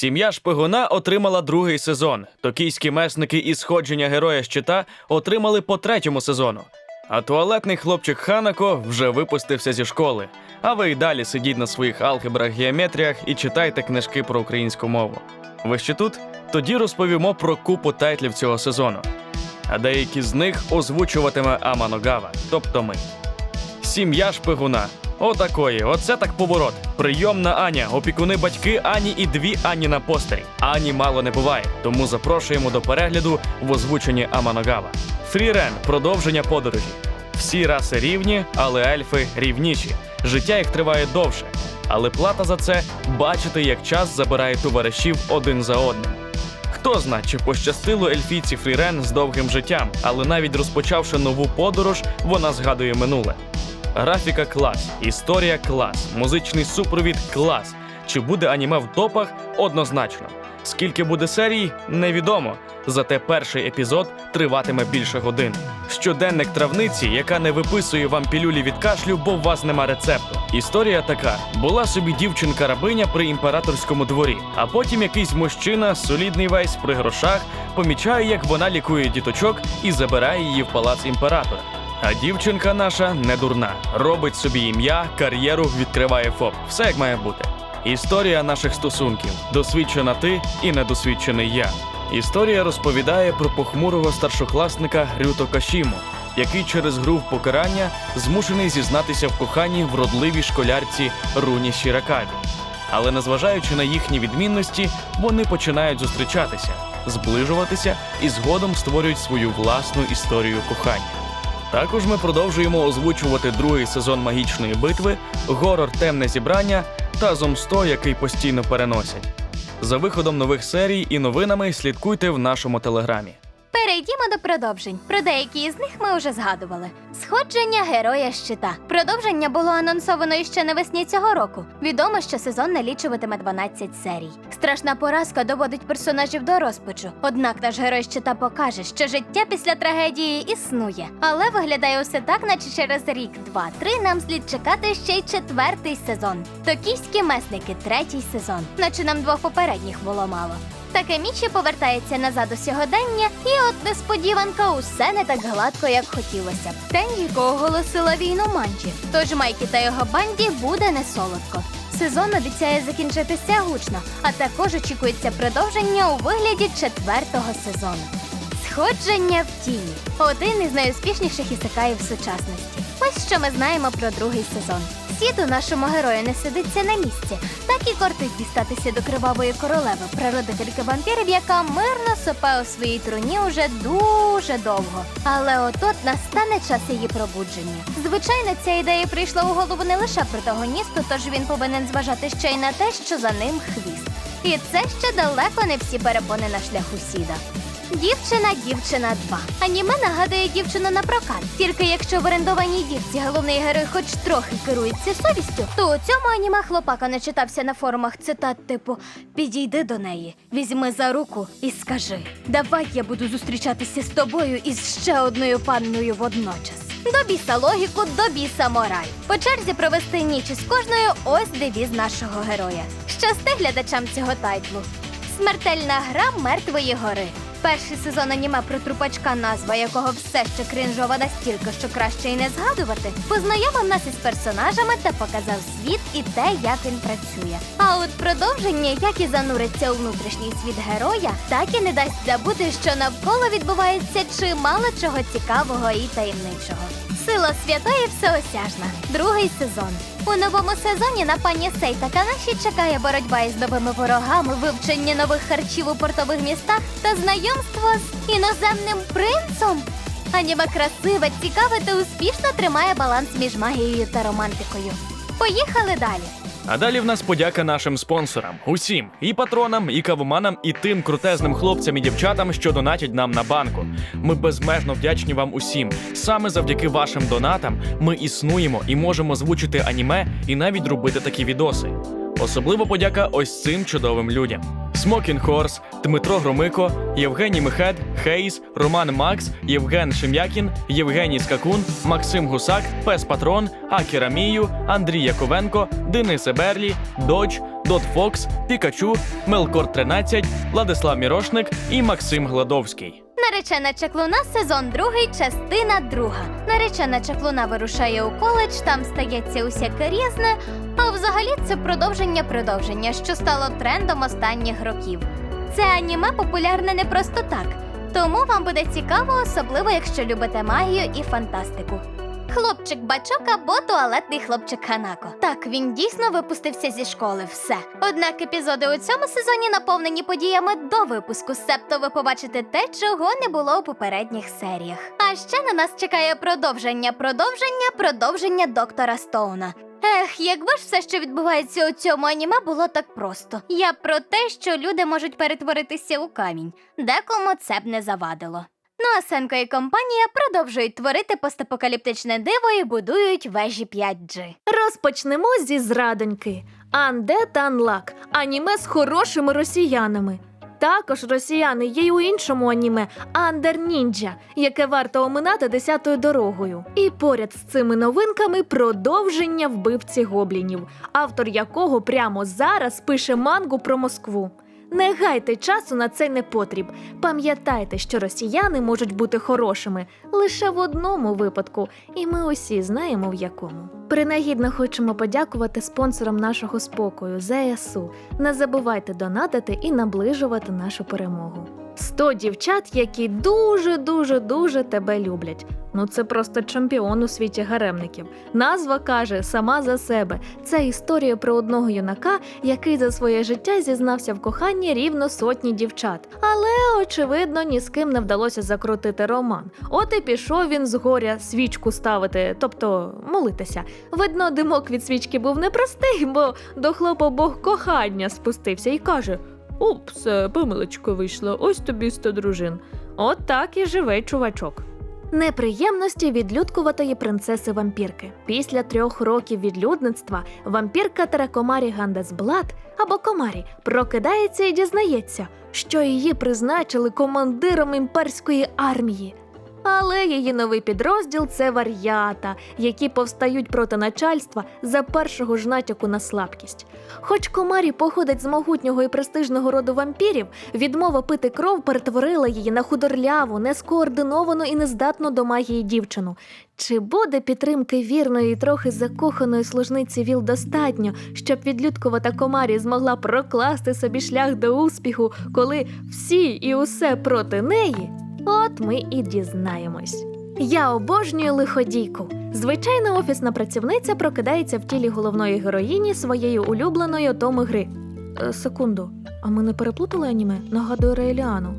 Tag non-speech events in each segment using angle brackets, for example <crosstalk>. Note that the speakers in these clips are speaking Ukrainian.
Сім'я шпигуна отримала другий сезон. Токійські месники і сходження героя щита отримали по третьому сезону. А туалетний хлопчик Ханако вже випустився зі школи. А ви й далі сидіть на своїх алгебрах, геометріях і читайте книжки про українську мову. Ви ще тут? Тоді розповімо про купу тайтлів цього сезону. А деякі з них озвучуватиме Аманогава, тобто ми. Сім'я шпигуна. Отакої, оце так поворот. Прийомна Аня, опікуни батьки Ані і дві Ані на постері. Ані мало не буває, тому запрошуємо до перегляду в озвученні Аманогава. Фрірен продовження подорожі. Всі раси рівні, але ельфи рівніші. Життя їх триває довше. Але плата за це бачити, як час забирає товаришів один за одним. Хто зна, чи пощастило ельфійці Фрірен з довгим життям, але навіть розпочавши нову подорож, вона згадує минуле. Графіка клас, історія клас, музичний супровід клас. Чи буде аніме в топах? Однозначно. Скільки буде серій, невідомо. Зате перший епізод триватиме більше годин. Щоденник травниці, яка не виписує вам пілюлі від кашлю, бо у вас нема рецепту. Історія така: була собі дівчинка-рабиня при імператорському дворі, а потім якийсь мужчина, солідний весь при грошах, помічає, як вона лікує діточок і забирає її в палац імператора. А дівчинка наша не дурна. Робить собі ім'я, кар'єру, відкриває ФОП. Все як має бути. Історія наших стосунків. Досвідчена ти і недосвідчений я. Історія розповідає про похмурого старшокласника Рюто Кашіму, який через гру в покарання змушений зізнатися в коханні вродливій школярці Руні Шіракаві. Але незважаючи на їхні відмінності, вони починають зустрічатися, зближуватися і згодом створюють свою власну історію кохання. Також ми продовжуємо озвучувати другий сезон магічної битви, горор темне зібрання та зомсто, який постійно переносять. За виходом нових серій і новинами слідкуйте в нашому телеграмі. Перейдімо до продовжень. Про деякі з них ми вже згадували. Сходження героя щита. Продовження було анонсовано іще навесні цього року. Відомо, що сезон налічуватиме 12 серій. Страшна поразка доводить персонажів до розпачу. Однак наш герой щита покаже, що життя після трагедії існує. Але виглядає усе так, наче через рік, два-три нам слід чекати ще й четвертий сезон. Токійські месники, третій сезон. Наче нам двох попередніх було мало. Таке Мічі повертається назад у сьогодення, і от несподіванка усе не так гладко, як хотілося б. Тендіко оголосила війну Манджі, тож Майкі та його банді буде не солодко. Сезон обіцяє закінчитися гучно, а також очікується продовження у вигляді четвертого сезону. Сходження в тіні один із найуспішніших ісекаїв сучасності. Ось що ми знаємо про другий сезон. Сіду нашому герою не сидиться на місці, так і кортить дістатися до кривавої королеви, прародительки вампірів, яка мирно сопе у своїй труні уже дуже довго. Але от-от настане час її пробудження. Звичайно, ця ідея прийшла у голову не лише протагоністу, тож він повинен зважати ще й на те, що за ним хвіст. І це ще далеко не всі перепони на шляху сіда. Дівчина, дівчина 2. Аніме нагадує дівчину на прокат. Тільки якщо в орендованій дівці головний герой хоч трохи керується совістю, то у цьому аніме хлопака не читався на форумах цитат типу Підійди до неї, візьми за руку і скажи: Давай я буду зустрічатися з тобою із ще одною панною водночас. До біса логіку, до біса мораль. По черзі провести ніч із кожною ось девіз нашого героя. Щасти глядачам цього тайтлу. Смертельна гра мертвої гори. Перший сезон аніме про трупачка, назва якого все ще крінжова настільки, що краще й не згадувати, познайомив нас із персонажами та показав світ і те, як він працює. А от продовження, як і зануриться у внутрішній світ героя, так і не дасть забути, що навколо відбувається чимало чого цікавого і таємничого. Сила і всеосяжна. Другий сезон. У новому сезоні на пані Сей та Канаші чекає боротьба із новими ворогами, вивчення нових харчів у портових містах та знайомство з іноземним принцом. Аніме красиве, цікаве та успішно тримає баланс між магією та романтикою. Поїхали далі. А далі в нас подяка нашим спонсорам, усім і патронам, і кавоманам, і тим крутезним хлопцям і дівчатам, що донатять нам на банку. Ми безмежно вдячні вам усім. Саме завдяки вашим донатам ми існуємо і можемо звучити аніме і навіть робити такі відоси. Особливо подяка ось цим чудовим людям: Смокін Хорс, Дмитро Громико, Євгеній Мехед, Хейс, Роман Макс, Євген Шем'якін, Євгеній Скакун, Максим Гусак, Пес Патрон, Акіра Мію, Андрій Яковенко, Денис Еберлі, Додж, Дот Фокс, Пікачу, Мелкор 13, Владислав Мірошник і Максим Гладовський. Наречена чаклуна, сезон другий, частина друга. Наречена чаклуна вирушає у коледж, там стається усяке різне. А взагалі це продовження продовження, що стало трендом останніх років. Це аніме популярне не просто так, тому вам буде цікаво, особливо якщо любите магію і фантастику. Хлопчик бачок або туалетний хлопчик Ханако. Так, він дійсно випустився зі школи. Все. Однак епізоди у цьому сезоні наповнені подіями до випуску, себто ви побачите те, чого не було у попередніх серіях. А ще на нас чекає продовження, продовження, продовження доктора Стоуна. Ех, якби ж все, що відбувається у цьому аніме, було так просто. Я про те, що люди можуть перетворитися у камінь. Декому це б не завадило. Ну а Сенко і компанія продовжують творити постапокаліптичне диво і будують вежі 5G. Розпочнемо зі зрадоньки. Undead Unluck – аніме з хорошими росіянами. Також росіяни є й у іншому аніме Under Ninja, яке варто оминати десятою дорогою. І поряд з цими новинками продовження вбивці гоблінів, автор якого прямо зараз пише мангу про Москву. Не гайте часу на цей непотріб. Пам'ятайте, що росіяни можуть бути хорошими лише в одному випадку, і ми усі знаємо в якому. Принагідно хочемо подякувати спонсорам нашого спокою ЗСУ. Не забувайте донатити і наближувати нашу перемогу. 100 дівчат, які дуже дуже дуже тебе люблять. Ну це просто чемпіон у світі гаремників. Назва каже сама за себе. Це історія про одного юнака, який за своє життя зізнався в коханні рівно сотні дівчат. Але, очевидно, ні з ким не вдалося закрутити роман. От і пішов він з горя свічку ставити, тобто молитися. Видно, димок від свічки був непростий, бо до хлопа Бог кохання спустився і каже: Оп, все, помилочка вийшла, ось тобі сто дружин. От так і живе чувачок. Неприємності відлюдкуватої принцеси вампірки. Після трьох років відлюдництва вампірка Таракомарі Гандесблат або Комарі прокидається і дізнається, що її призначили командиром імперської армії. Але її новий підрозділ це вар'ята, які повстають проти начальства за першого ж натяку на слабкість. Хоч комарі походить з могутнього і престижного роду вампірів, відмова пити кров перетворила її на худорляву, нескоординовану і нездатну до магії дівчину. Чи буде підтримки вірної і трохи закоханої служниці Віл достатньо, щоб відлюдкувата комарі змогла прокласти собі шлях до успіху, коли всі і усе проти неї? От ми і дізнаємось. Я обожнюю лиходійку. Звичайна офісна працівниця прокидається в тілі головної героїні своєї улюбленої томи гри. Е, секунду, а ми не переплутали аніме? Нагадую Рейліану.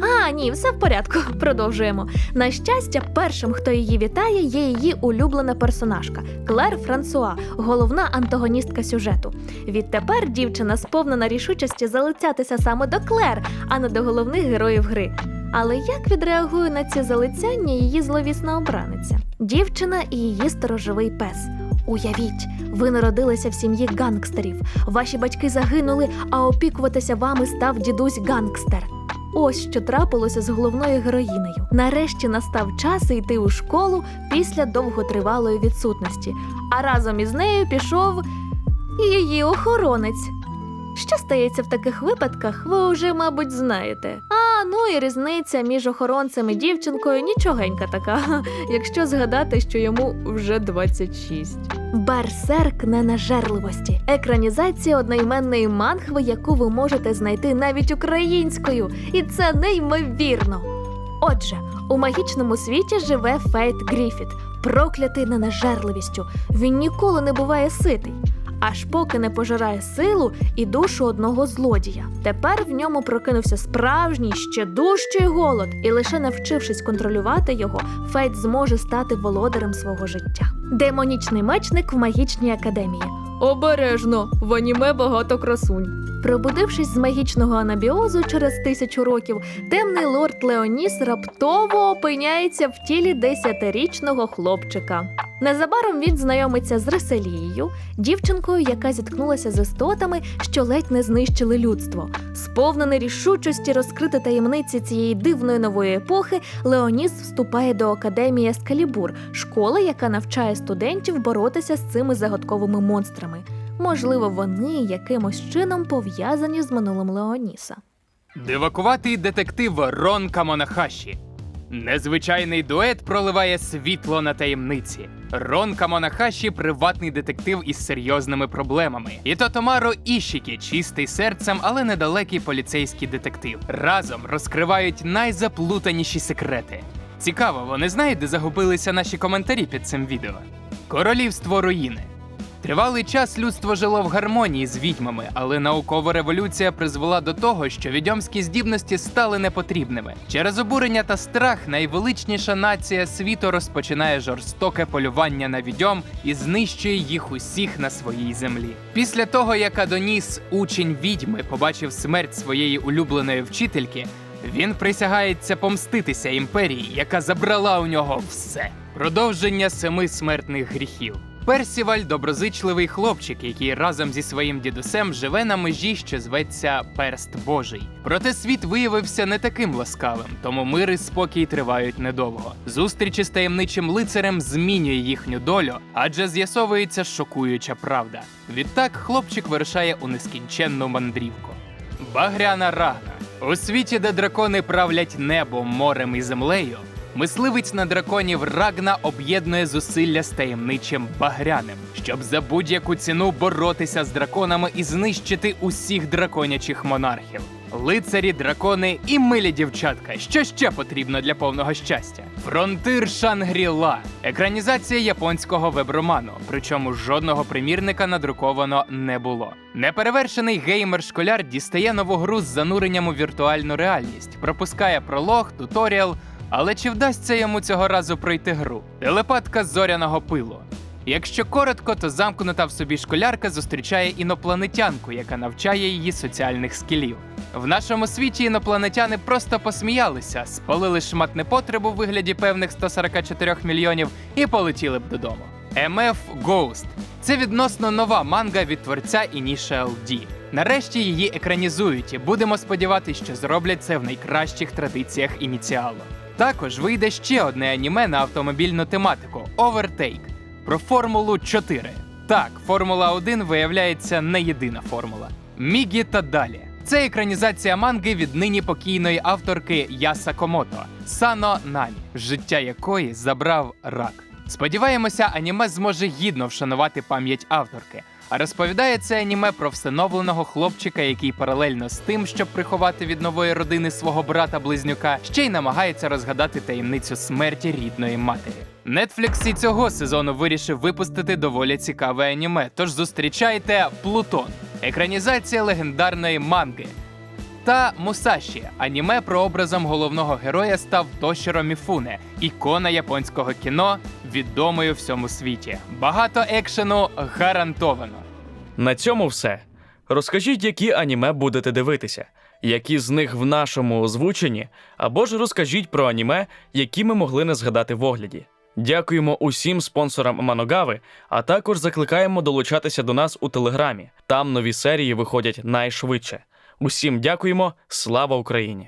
А, ні, все в порядку. <laughs> Продовжуємо. На щастя, першим, хто її вітає, є її улюблена персонажка Клер Франсуа, головна антагоністка сюжету. Відтепер дівчина сповнена рішучості залицятися саме до Клер, а не до головних героїв гри. Але як відреагує на ці залицяння її зловісна обраниця? Дівчина і її сторожовий пес. Уявіть, ви народилися в сім'ї гангстерів. Ваші батьки загинули, а опікуватися вами став дідусь гангстер. Ось що трапилося з головною героїнею. Нарешті настав час йти у школу після довготривалої відсутності, а разом із нею пішов її охоронець. Що стається в таких випадках, ви вже, мабуть, знаєте. А ну і різниця між охоронцем і дівчинкою нічогенька така, <laughs> якщо згадати, що йому вже 26. Берсерк ненажерливості. Екранізація одноіменної манхви, яку ви можете знайти навіть українською, і це неймовірно. Отже, у магічному світі живе Фейт Гріфіт, проклятий ненажерливістю. Він ніколи не буває ситий. Аж поки не пожирає силу і душу одного злодія. Тепер в ньому прокинувся справжній ще дужчий голод, і лише навчившись контролювати його, Фейт зможе стати володарем свого життя. Демонічний мечник в магічній академії. Обережно, в аніме багато красунь. Пробудившись з магічного анабіозу через тисячу років, темний лорд Леоніс раптово опиняється в тілі десятирічного хлопчика. Незабаром він знайомиться з Реселією, дівчинкою, яка зіткнулася з істотами, що ледь не знищили людство. Сповнений рішучості розкрити таємниці цієї дивної нової епохи, Леоніс вступає до академії Ескалібур, школи, яка навчає студентів боротися з цими загадковими монстрами. Можливо, вони якимось чином пов'язані з минулим Леоніса. Дивакуватий детектив Рон Камонахаші. Незвичайний дует проливає світло на таємниці. Рон Камонахаші приватний детектив із серйозними проблемами. І Тотомаро Ішікі чистий серцем, але недалекий поліцейський детектив. Разом розкривають найзаплутаніші секрети. Цікаво, вони знають, де загубилися наші коментарі під цим відео. Королівство руїни. Тривалий час людство жило в гармонії з відьмами, але наукова революція призвела до того, що відьомські здібності стали непотрібними. Через обурення та страх найвеличніша нація світу розпочинає жорстоке полювання на відьом і знищує їх усіх на своїй землі. Після того, як Адоніс, учень відьми, побачив смерть своєї улюбленої вчительки, він присягається помститися імперії, яка забрала у нього все. Продовження семи смертних гріхів. Персіваль доброзичливий хлопчик, який разом зі своїм дідусем живе на межі, що зветься Перст Божий. Проте світ виявився не таким ласкавим, тому мир і спокій тривають недовго. Зустріч із таємничим лицарем змінює їхню долю, адже з'ясовується шокуюча правда. Відтак хлопчик вирушає у нескінченну мандрівку. Багряна Рагна. У світі, де дракони правлять небом, морем і землею, мисливець на драконів Рагна об'єднує зусилля з таємничим Багряним, щоб за будь-яку ціну боротися з драконами і знищити усіх драконячих монархів. Лицарі, дракони і милі дівчатка. Що ще потрібно для повного щастя? Фронтир Шангріла. Екранізація японського веб-роману, причому жодного примірника надруковано не було. Неперевершений геймер-школяр дістає нову гру з зануренням у віртуальну реальність, пропускає пролог, туторіал. Але чи вдасться йому цього разу пройти гру? Телепатка зоряного пилу. Якщо коротко, то замкнута в собі школярка зустрічає інопланетянку, яка навчає її соціальних скілів. В нашому світі інопланетяни просто посміялися, спалили шмат непотребу в вигляді певних 144 мільйонів і полетіли б додому. MF Ghost – це відносно нова манга від творця Initial D. Нарешті її екранізують, і будемо сподіватися, що зроблять це в найкращих традиціях ініціалу. Також вийде ще одне аніме на автомобільну тематику Overtake про Формулу 4. Так, Формула 1 виявляється не єдина формула. Мігі та далі. Це екранізація манги від нині покійної авторки Яса Комото Сано Намі, життя якої забрав рак. Сподіваємося, аніме зможе гідно вшанувати пам'ять авторки. А розповідає це аніме про всиновленого хлопчика, який паралельно з тим, щоб приховати від нової родини свого брата-близнюка, ще й намагається розгадати таємницю смерті рідної матері. Netflix і цього сезону вирішив випустити доволі цікаве аніме. Тож зустрічайте Плутон, екранізація легендарної манги. Та Мусаші аніме про образом головного героя став Тошіро Міфуне, ікона японського кіно, відомою всьому світі. Багато екшену гарантовано. На цьому все. Розкажіть, які аніме будете дивитися, які з них в нашому озвученні, або ж розкажіть про аніме, які ми могли не згадати в огляді. Дякуємо усім спонсорам Маногави, а також закликаємо долучатися до нас у телеграмі. Там нові серії виходять найшвидше. Усім дякуємо, слава Україні!